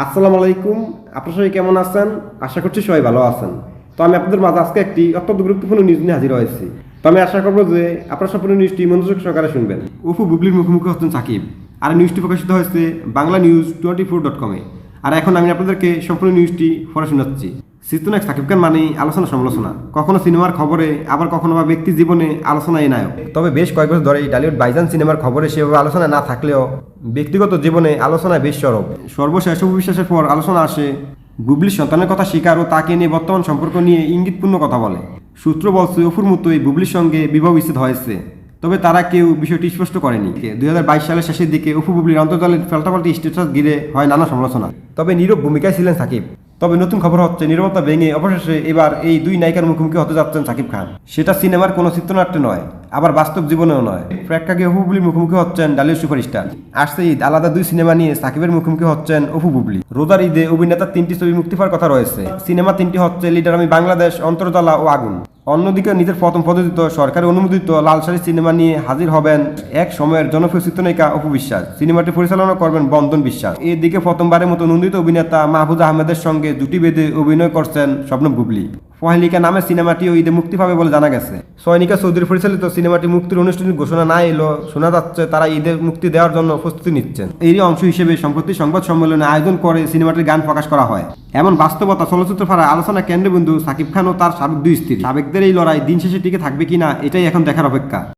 আসসালামু আলাইকুম। আপনার সবাই কেমন আছেন? আশা করছি সবাই ভালো আছেন। তো আমি আপনাদের মাঝে আজকে একটি অত্যন্ত গুরুত্বপূর্ণ নিউজ নিয়ে হাজির হয়েছি। তো আমি আশা করব যে আপনার সম্পূর্ণ নিউজটি মনোযোগ সহকারে শুনবেন। উফু, বুবলির মুখোমুখি হচ্ছেন সাকিব। আর নিউজটি প্রকাশিত হয়েছে Bangla news twenty four dot কমে আর এখন আমি আপনাদেরকে সম্পূর্ণ নিউজটি পড়া শোনাচ্ছি। সিস্তুনাক সাকিব খান মানেই আলোচনা সমালোচনা। কখনো সিনেমার খবরে, আবার কখনো বা ব্যক্তি জীবনে আলোচনায় নায়ক। তবে বেশ কয়েক বছর ধরে ডালিউড বাইজান সিনেমার খবরে সেভাবে আলোচনা না থাকলেও ব্যক্তিগত জীবনে আলোচনায় বেশ সরব। সর্বশেষ বিশ্বাসের পর আলোচনা আসে বুবলির সন্তানের কথা স্বীকার ও তাকে নিয়ে বর্তমান সম্পর্ক নিয়ে ইঙ্গিতপূর্ণ কথা বলে। সূত্র বলছে, অফুর মতোই বুবলির সঙ্গে বিবাহ বিচ্ছেদ হয়েছে। তবে তারা কেউ বিষয়টি স্পষ্ট করেনি। দুই হাজার বাইশ সালের শেষের দিকে অফু বুবলির অন্তর্জালের পাল্টাপাল্টি স্ট্যাটাস ঘিরে হয় নানা সমালোচনা। তবে নীরব ভূমিকায় ছিলেন সাকিব। তবে নতুন খবর হচ্ছে নিরবতা ভেঙে অবশেষে এবার এই দুই নায়িকার মুখোমুখি হতে যাচ্ছেন সাকিব খান। সেটা সিনেমার কোনো চিত্রনাট্য নয়, আবার বাস্তব জীবনেও নয়। প্রেক্ষাগে অপু বুবলির মুখোমুখি হচ্ছেন ডালিউড সুপারস্টার। আসছে ঈদ আলাদা দুই সিনেমা নিয়ে সাকিবের মুখোমুখি হচ্ছেন অপু বুবলি। রোজার ঈদে অভিনেতার তিনটি ছবি মুক্তি পাওয়ার কথা রয়েছে। সিনেমা তিনটি হচ্ছে লিডার আমি বাংলাদেশ, অন্তর্জালা ও আগুন। অন্যদিকে নিজের প্রথম প্রযোজিত সরকারি অনুমোদিত লালসারি সিনেমা নিয়ে হাজির হবেন এক সময়ের জনপ্রিয় চিত্রনায়িকা অপু বিশ্বাস। সিনেমাটি পরিচালনা করবেন বন্দন বিশ্বাস। এদিকে প্রথমবারের মতো নন্দিত অভিনেতা মাহফুজ আহমেদের সঙ্গে জুটি বেঁধে অভিনয় করছেন স্বপ্ন বুবলি। পহেলিকা নামে সিনেমাটিও ঈদে মুক্তি পাবে বলে জানা গেছে। সৈনিকা চৌধুরী পরিচালিত সিনেমাটি মুক্তির অনুষ্ঠানের ঘোষণা না এলো শোনা যাচ্ছে তারা ঈদের মুক্তি দেওয়ার জন্য প্রস্তুতি নিচ্ছেন। এরই অংশ হিসেবে সম্প্রতি সংবাদ সম্মেলনে আয়োজন করে সিনেমাটির গান প্রকাশ করা হয়। এমন বাস্তবতা, চলচ্চিত্র ফারা আলোচনা কেন্দ্রবিন্দু সাকিব খান ও তার সাবেক দুই স্ত্রী। সাবেকদের এই লড়াই দিন শেষে টিকে থাকবে কিনা, এটাই এখন দেখার অপেক্ষা।